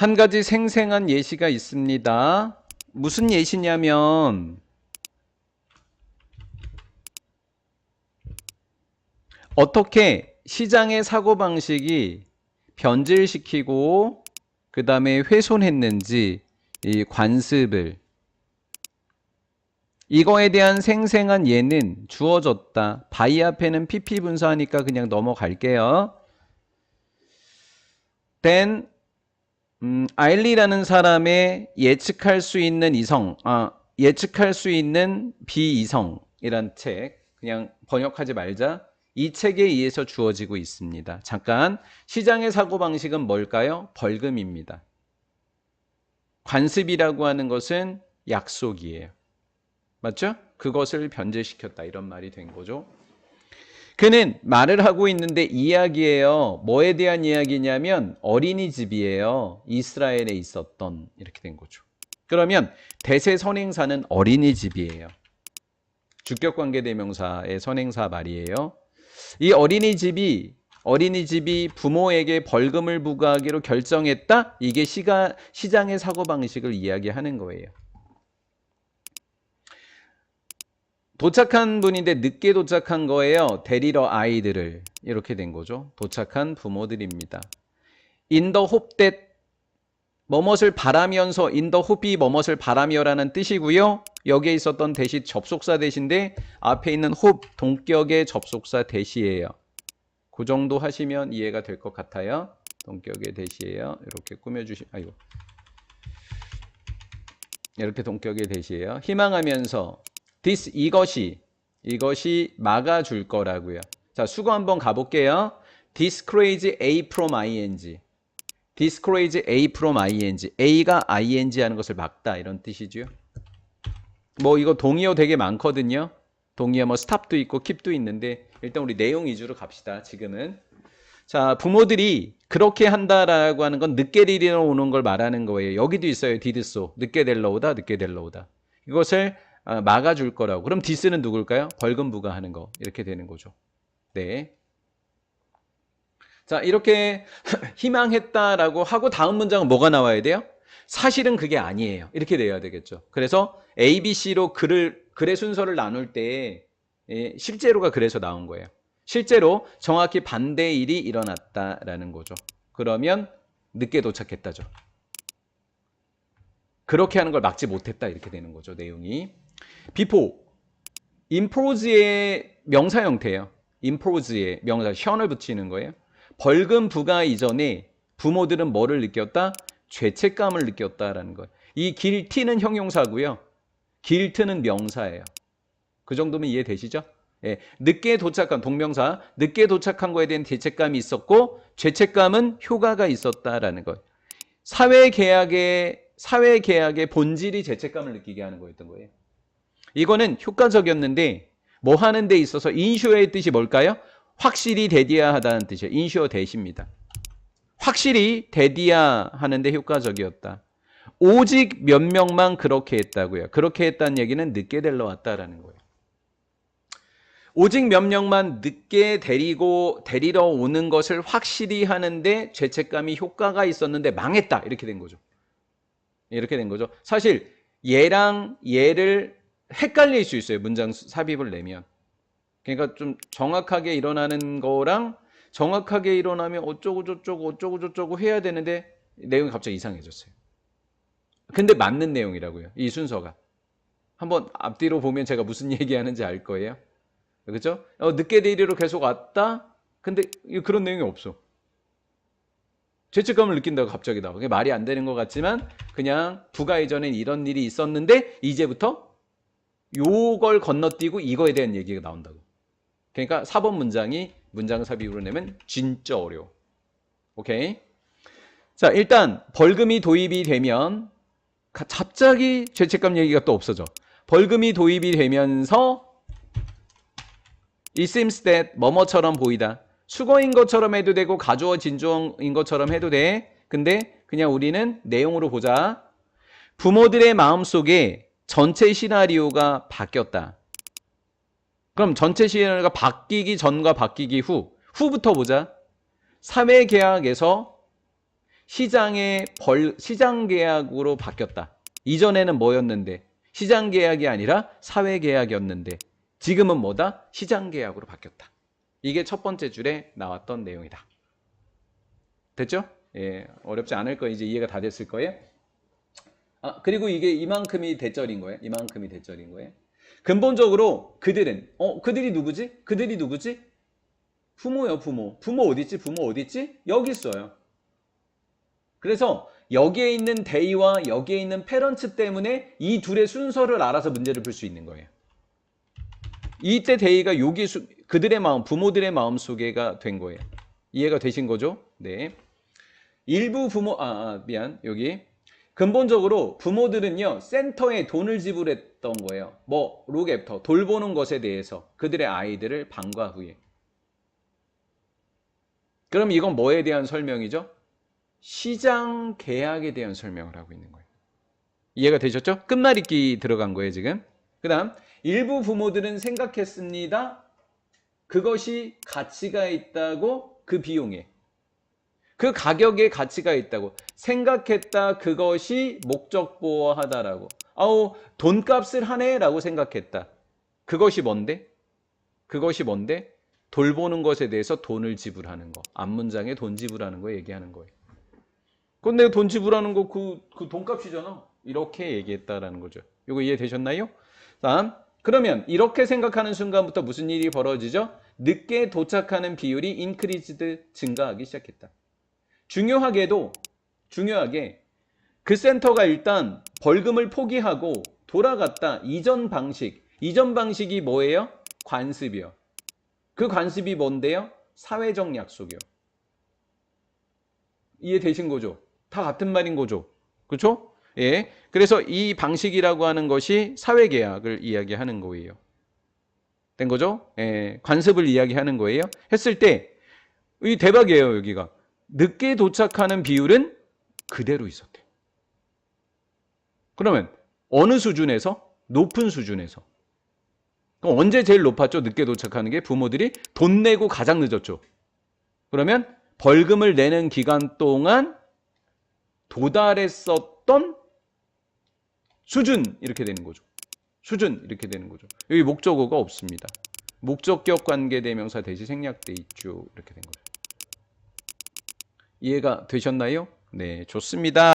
한 가지 생생한 예시가 있습니다. 무슨 예시냐면 어떻게 시장의 사고방식이 변질시키고 그 다음에 훼손했는지 이 관습을 이거에 대한 생생한 예는 주어졌다. 바이 앞에는 PP 분사하니까 그냥 넘어갈게요. then 음, 아일리라는 사람의 예측할 수 있는 이성, 아, 예측할 수 있는 비이성이란 책 그냥 번역하지 말자. 이 책에 의해서 주어지고 있습니다. 잠깐 시장의 사고 방식은 뭘까요? 벌금입니다. 관습이라고 하는 것은 약속이에요. 맞죠? 그것을 변제시켰다 이런 말이 된 거죠. 그는 말을 하고 있는데 이야기예요. 뭐에 대한 이야기냐면 어린이집이에요. 이스라엘에 있었던 이렇게 된 거죠. 그러면 대세 선행사는 어린이집이에요. 주격 관계 대명사의 선행사 말이에요. 이 어린이집이 어린이집이 부모에게 벌금을 부과하기로 결정했다. 이게 시가, 시장의 사고 방식을 이야기하는 거예요. 도착한 분인데 늦게 도착한 거예요. 데리러 아이들을 이렇게 된 거죠. 도착한 부모들입니다. Hope that 뭐뭇을 바라면서 the hope이 뭐뭇을 바라며라는 뜻이고요. 여기에 있었던 대시 접속사 대신데 앞에 있는 hope 동격의 접속사 대시예요. 그 정도 하시면 이해가 될 것 같아요. 동격의 대시예요. 이렇게 꾸며주시. 아이고. 이렇게 동격의 대시예요. 희망하면서 this 이것이 이것이 막아줄 거라고요. 자 수거 한번 가볼게요. discourage a from ing. discourage a from ing. a가 ing 하는 것을 막다 이런 뜻이죠. 뭐 이거 동의어 되게 많거든요. 동의어 뭐 stop도 있고 keep도 있는데 일단 우리 내용 위주로 갑시다. 지금은 자 부모들이 그렇게 한다라고 하는 건 늦게 데리러 오는 걸 말하는 거예요. 여기도 있어요. so 늦게 데리러 오다 늦게 데리러 오다. 이것을 아, 막아줄 거라고. 그럼 디스는 누굴까요? 벌금 부과하는 거. 이렇게 되는 거죠. 네. 자, 이렇게 희망했다라고 하고 다음 문장은 뭐가 나와야 돼요? 사실은 그게 아니에요. 이렇게 돼야 되겠죠. 그래서 A, B, C로 글을, 글의 순서를 나눌 때 예, 실제로가 그래서 나온 거예요. 실제로 정확히 반대의 일이 일어났다라는 거죠. 그러면 늦게 도착했다죠. 그렇게 하는 걸 막지 못했다 이렇게 되는 거죠. 내용이. 비포 improse의 명사 형태예요. improse의 명사 현을 붙이는 거예요. 벌금 부과 이전에 부모들은 뭐를 느꼈다? 죄책감을 느꼈다라는 거예요. 이 guilty는 형용사고요. guilt는 명사예요. 그 정도면 이해되시죠? 예, 늦게 도착한 동명사, 늦게 도착한 거에 대한 죄책감이 있었고 죄책감은 효과가 있었다라는 거예요. 사회 계약의 사회 계약의 본질이 죄책감을 느끼게 하는 거였던 거예요. 이거는 효과적이었는데 뭐 하는 데 있어서 인슈어의 뜻이 뭘까요? 확실히 대디야 하다는 뜻이에요. 인슈어 대시입니다. 확실히 대디야 하는데 효과적이었다. 오직 몇 명만 그렇게 했다고요. 그렇게 했다는 얘기는 늦게 데려 왔다라는 거예요. 오직 몇 명만 늦게 데리고 데리러 오는 것을 확실히 하는데 죄책감이 효과가 있었는데 망했다. 이렇게 된 거죠. 이렇게 된 거죠. 사실 얘랑 얘를 헷갈릴 수 있어요. 문장 삽입을 내면. 그러니까 좀 정확하게 일어나는 거랑 정확하게 일어나면 어쩌고 저쩌고 어쩌고 저쩌고 해야 되는데 내용이 갑자기 이상해졌어요. 근데 맞는 내용이라고요. 이 순서가. 한번 앞뒤로 보면 제가 무슨 얘기하는지 알 거예요. 그렇죠? 어, 늦게 데이리로 계속 왔다. 근데 그런 내용이 없어. 죄책감을 느낀다고 갑자기 나와. 그게 말이 안 되는 것 같지만 그냥 부가 이전엔 이런 일이 있었는데 이제부터 요걸 건너뛰고 이거에 대한 얘기가 나온다고. 그러니까 4번 문장이 문장 삽입으로 내면 진짜 어려워. 오케이? 자, 일단 벌금이 도입이 되면 갑자기 죄책감 얘기가 또 없어져. 벌금이 도입이 되면서 it seems that 뭐뭐처럼 보이다. 수거인 것처럼 해도 되고 가주어 진주어인 것처럼 해도 돼. 근데 그냥 우리는 내용으로 보자. 부모들의 마음속에 전체 시나리오가 바뀌었다. 그럼 전체 시나리오가 바뀌기 전과 바뀌기 후, 후부터 보자. 사회계약에서 시장의 벌 시장 계약으로 바뀌었다. 이전에는 뭐였는데 시장 계약이 아니라 사회 계약이었는데 지금은 뭐다? 시장 계약으로 바뀌었다. 이게 첫 번째 줄에 나왔던 내용이다. 됐죠? 예, 어렵지 않을 거 이제 이해가 다 됐을 거예요. 아, 그리고 이게 이만큼이 대절인 거예요. 이만큼이 대절인 거예요. 근본적으로 그들은 어, 그들이 누구지? 그들이 누구지? 부모요, 부모. 부모 어디 있지? 부모 어디 있지? 여기 있어요. 그래서 여기에 있는 데이와 여기에 있는 페런츠 때문에 이 둘의 순서를 알아서 문제를 풀 수 있는 거예요. 이때 데이가 여기 수, 그들의 마음, 부모들의 마음 속에가 된 거예요. 이해가 되신 거죠? 네. 일부 부모, 아, 아 미안, 여기. 근본적으로 부모들은요, 센터에 돈을 지불했던 거예요. 뭐, 로게부터 돌보는 것에 대해서 그들의 아이들을 방과 후에. 그럼 이건 뭐에 대한 설명이죠? 시장 계약에 대한 설명을 하고 있는 거예요. 이해가 되셨죠? 끝말잇기 들어간 거예요, 지금. 그 다음, 일부 부모들은 생각했습니다. 그것이 가치가 있다고 그 비용에. 그 가격에 가치가 있다고. 생각했다. 그것이 목적 보호하다라고. 아우, 돈값을 하네라고 생각했다. 그것이 뭔데? 그것이 뭔데? 돌보는 것에 대해서 돈을 지불하는 거. 앞문장에 돈 지불하는 거 얘기하는 거예요. 그건 내가 돈 지불하는 거 그 그 돈값이잖아. 이렇게 얘기했다라는 거죠. 이거 이해되셨나요? 다음. 그러면 이렇게 생각하는 순간부터 무슨 일이 벌어지죠? 늦게 도착하는 비율이 인크리즈드 증가하기 시작했다. 중요하게도 중요하게 그 센터가 일단 벌금을 포기하고 돌아갔다. 이전 방식. 이전 방식이 뭐예요? 관습이요. 그 관습이 뭔데요? 사회적 약속이요. 이해되신 거죠? 다 같은 말인 거죠. 그렇죠? 예. 그래서 이 방식이라고 하는 것이 사회 계약을 이야기하는 거예요. 된 거죠? 예. 관습을 이야기하는 거예요. 했을 때 이 대박이에요, 여기가. 늦게 도착하는 비율은 그대로 있었대. 그러면 어느 수준에서? 높은 수준에서. 그럼 언제 제일 높았죠? 늦게 도착하는 게 부모들이 돈 내고 가장 늦었죠. 그러면 벌금을 내는 기간 동안 도달했었던 수준 이렇게 되는 거죠. 수준 이렇게 되는 거죠. 여기 목적어가 없습니다. 목적격 관계 대명사 대시 생략돼 있죠. 이렇게 된 거죠. 이해가 되셨나요? 네, 좋습니다.